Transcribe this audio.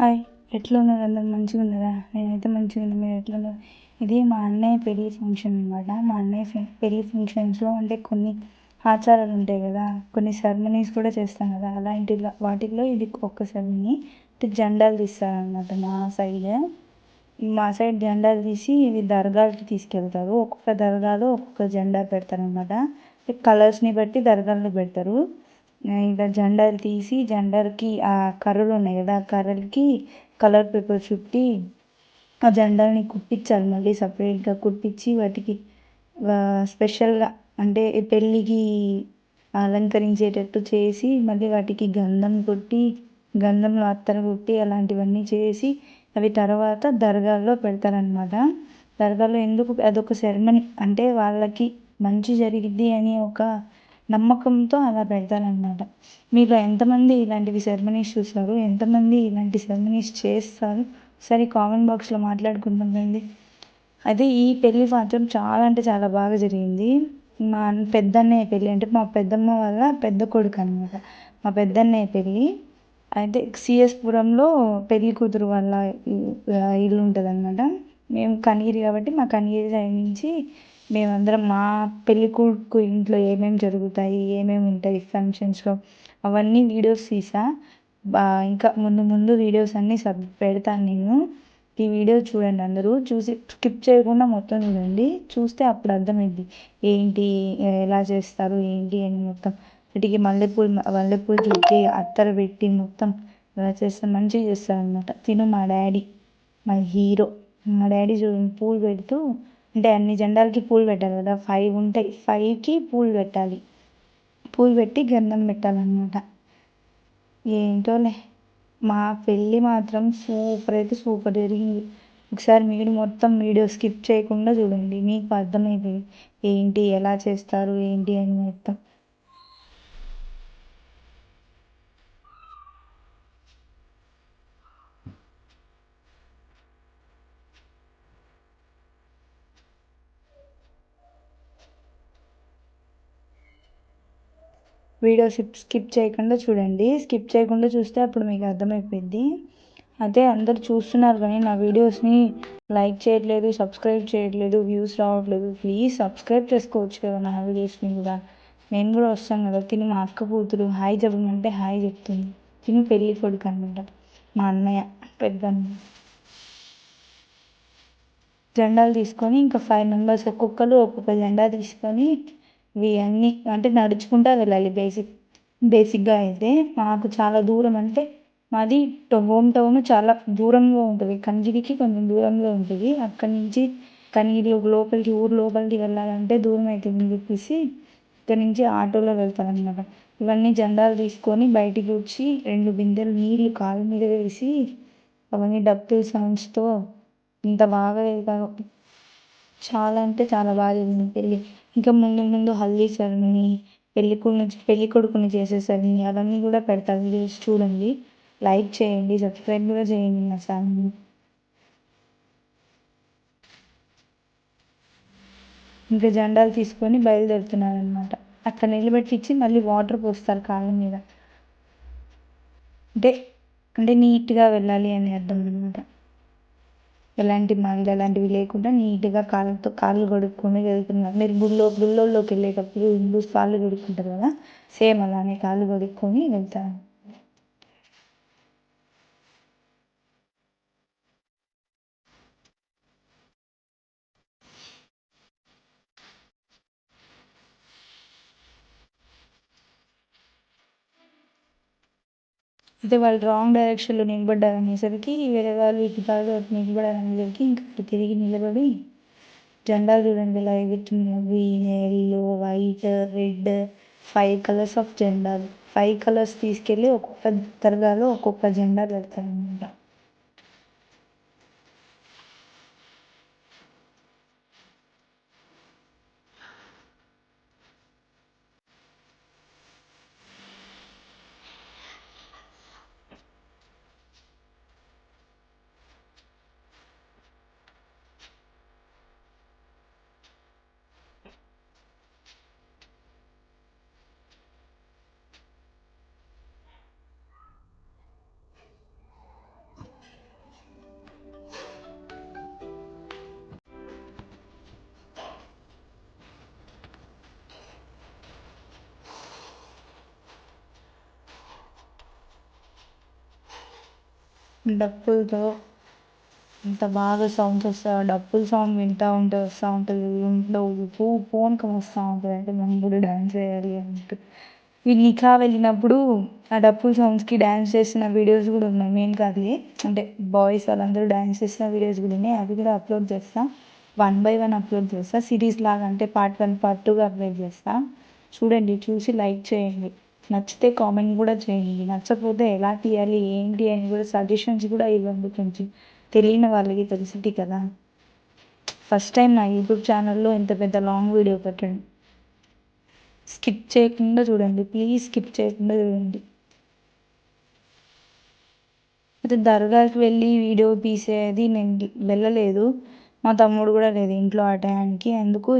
Hi ఎట్లున్నారు? అందరు మంచిగా ఉన్నారా? నేనైతే మంచిగా ఉన్నా. మీరు ఎట్లున్నారు? ఇది మా అన్నయ్య పెళ్ళి ఫంక్షన్ అనమాట మా అన్నయ్య పెళ్ళి ఫంక్షన్స్లో అంటే కొన్ని ఆచారాలు ఉంటాయి కదా. కొన్ని సెరమనీస్ కూడా చేస్తాం కదా. అలాంటి వాటిల్లో ఇది ఒక సెరమనీ జెండాలు తీస్తారనమాట మా సైడ్ మా సైడ్ జెండాలు తీసి ఇవి దర్గాలకి తీసుకెళ్తారు. ఒక్కొక్క దర్గాలో ఒక్కొక్క జెండా పెడతారనమాట కలర్స్ని బట్టి దర్గాల్లో పెడతారు. ఇలా జెండాలు తీసి జెండాలకి ఆ కర్రలు ఉన్నాయి కదా ఆ కర్రలకి కలర్ పేపర్ చుట్టి ఆ జెండాలని కుట్టించాలి మళ్ళీ సపరేట్గా కుట్టించి వాటికి స్పెషల్గా అంటే పెళ్ళికి అలంకరించేటట్టు చేసి మళ్ళీ వాటికి గంధం కొట్టి గంధంలో అత్తరు కొట్టి అలాంటివన్నీ చేసి అవి తర్వాత దర్గాలో పెడతారనమాట దర్గాలో ఎందుకు అదొక సెరమనీ అంటే వాళ్ళకి మంచి జరిగిద్ది అని ఒక నమ్మకంతో అలా పెడతారనమాట మీలో ఎంతమంది ఇలాంటివి సెరమనీస్ చూస్తారు? ఎంతమంది ఇలాంటి సెరమనీస్ చేస్తారు? ఒకసారి కామెంట్ బాక్స్లో మాట్లాడుకుందాం రండి. అదే ఈ పెళ్ళి మాత్రం చాలా అంటే చాలా బాగా జరిగింది. మా పెద్దన్నయ్య పెళ్ళి అంటే మా పెద్దమ్మ వాళ్ళ పెద్ద కొడుకు అనమాట మా పెద్దన్నయ్య పెళ్ళి. అయితే సిఎస్పురంలో పెళ్ళి కూతురు వాళ్ళ ఇల్లు ఉంటుంది అనమాట మేము కనిగిరి కాబట్టి మా కనిగిరి సైడ్ నుంచి మేమందరం మా పెళ్ళి కొడుకు ఇంట్లో ఏమేమి జరుగుతాయి ఏమేమి ఉంటాయి ఫంక్షన్స్లో అవన్నీ వీడియోస్ తీసా. బా ఇంకా ముందు ముందు వీడియోస్ అన్నీ సబ్ పెడతాను నేను. ఈ వీడియో చూడండి అందరూ. చూసి స్కిప్ చేయకుండా మొత్తం చూడండి. చూస్తే అప్పుడు అర్థమైంది ఏంటి ఎలా చేస్తారు ఏంటి అని మొత్తం. వీటికి మల్లెపూలు మల్లెపూలు చుట్టి అత్తరు పెట్టి మొత్తం ఎలా చేస్తారు మంచిగా చేస్తారనమాట తిను మా డాడీ మా హీరో. మా డాడీ చూడండి పూలు పెడుతూ అంటే అన్ని జెండాలకి పూలు పెట్టాలి కదా. ఫైవ్ ఉంటాయి. ఫైవ్కి పూలు పెట్టాలి. పూలు పెట్టి గంధం పెట్టాలన్నమాట. ఏంటోలే. మా పెళ్ళి మాత్రం సూపర్ అయితే సూపర్ జరిగింది. ఒకసారి మీరు మొత్తం వీడియో స్కిప్ చేయకుండా చూడండి. మీకు అర్థమవుతుంది ఏంటి ఎలా చేస్తారు ఏంటి అని మొత్తం. వీడియో స్కిప్ చేయకుండా చూడండి. స్కిప్ చేయకుండా చూస్తే అప్పుడు మీకు అర్థమైపోయింది అదే అందరు చూస్తున్నారు కానీ నా వీడియోస్ని లైక్ చేయట్లేదు సబ్స్క్రైబ్ చేయట్లేదు వ్యూస్ రావట్లేదు. ప్లీజ్ సబ్స్క్రైబ్ చేసుకోవచ్చు కదా నా వీడియోస్ని కూడా. నేను కూడా వస్తాను కదా. తిని మా అక్క కూతురు. హాయ్ చెప్పమంటే హాయ్ చెప్తుంది. తిని పెళ్ళి కొడుకు అనమాట మా అన్నయ్య పెద్ద జెండాలు తీసుకొని ఇంకా ఫైవ్ మెంబర్స్ ఒక్కొక్కరు ఒక్కొక్క జెండా తీసుకొని ఇవి అన్నీ అంటే నడుచుకుంటూ వెళ్ళాలి బేసిక్ బేసిక్గా అయితే. మాకు చాలా దూరం అంటే మాది హోమ్ టౌన్ చాలా దూరంగా ఉంటుంది. కనిగిరికి కొంచెం దూరంలో ఉంటుంది. అక్కడి నుంచి కనిగిరి లోపలికి ఊరు లోపలికి వెళ్ళాలంటే దూరం అవుతుంది చెప్పేసి ఇక్కడ నుంచి ఆటోలో వెళ్తారనమాట ఇవన్నీ జెండాలు తీసుకొని బయటికి వచ్చి రెండు బిందెలు నీళ్ళు కాలు మీద వేసి అవన్నీ డప్పుల సౌండ్స్తో ఇంత బాగా చాలా అంటే చాలా బాగా జరిగింది పెళ్ళి ఇంకా ముందు ముందు హల్దీ సెరమనీ పెళ్ళి పెళ్ళి కొడుకుని చేసే సెరమనీ అవన్నీ కూడా పెడతారు వీడియోస్ చూడండి. లైక్ చేయండి. సబ్స్క్రైబ్ కూడా చేయండి నా ఛానల్ని. ఇంకా జెండాలు తీసుకొని బయలుదేరుతున్నారు అనమాట అక్కడ నిలబెట్టించి మళ్ళీ వాటర్ పోస్తారు కాళ్ళ మీద. అంటే అంటే నీట్గా వెళ్ళాలి అని అర్థం అనమాట ఎలాంటి మందు అలాంటివి లేకుండా నీట్గా కాళ్ళతో కాళ్ళు కడుక్కొని వెళ్తున్నారు. మీరు గుళ్ళో గుళ్ళోకి వెళ్ళేటప్పుడు హిందూస్ కాళ్ళు కడుక్కుంటారు కదా? సేమ్ అలానే కాళ్ళు కడుక్కొని వెళ్తారు. అయితే వాళ్ళు రాంగ్ డైరెక్షన్లో నిలబడ్డారు అనేసరికి వేరే వాళ్ళు ఇటు కాదు అటు నిలబడారు అనేసరికి ఇంకా తిరిగి నిలబడి జెండాలు చూడండి ఇలా ఎగురుతున్నాయి green yellow white red five colours of జెండాలు. ఫైవ్ కలర్స్ తీసుకెళ్ళి ఒక్కొక్క దర్గాలో ఒక్కొక్క జెండా పెడతారనమాట. డప్పులతో ఎంత బాగా సౌండ్స్ వస్తాయో. ఆ డప్పుల సౌండ్ వింటూ ఉంటే వస్తూ ఉంటుంది ఇంట్లో పూ పూనకం వస్తూ ఉంటుంది. అంటే మనం కూడా డ్యాన్స్ వేయాలి అన్నట్టు ఈ నిఖా వెళ్ళినప్పుడు ఆ డప్పుల సౌండ్స్కి డ్యాన్స్ చేసిన వీడియోస్ కూడా ఉన్నాయి. మెయిన్ కాదు అంటే బాయ్స్ వాళ్ళందరూ డ్యాన్స్ చేసిన వీడియోస్ కూడా ఉన్నాయి. అవి కూడా అప్లోడ్ చేస్తాను వన్ బై వన్ అప్లోడ్ చేస్తాను సిరీస్ లాగా అంటే పార్ట్ వన్ పార్ట్ టూగా అప్లోడ్ చేస్తాను చూడండి చూసి లైక్ చేయండి. నచ్చితే కామెంట్ కూడా చేయండి. నచ్చకపోతే ఎలా తీయాలి ఏంటి అని కూడా సజెషన్స్ కూడా ఇవ్వండి కొంచెం. తెలియని వాళ్ళకి తెలిసింది కదా. ఫస్ట్ టైం నా యూట్యూబ్ ఛానల్లో ఇంత పెద్ద లాంగ్ వీడియో పెట్టండి. స్కిప్ చేయకుండా చూడండి. ప్లీజ్ స్కిప్ చేయకుండా చూడండి. అయితే దర్గాకి వెళ్ళి వీడియో తీసేది నేను వెళ్ళలేదు. మా తమ్ముడు కూడా లేదు ఇంట్లో ఆ టయానికి అందుకు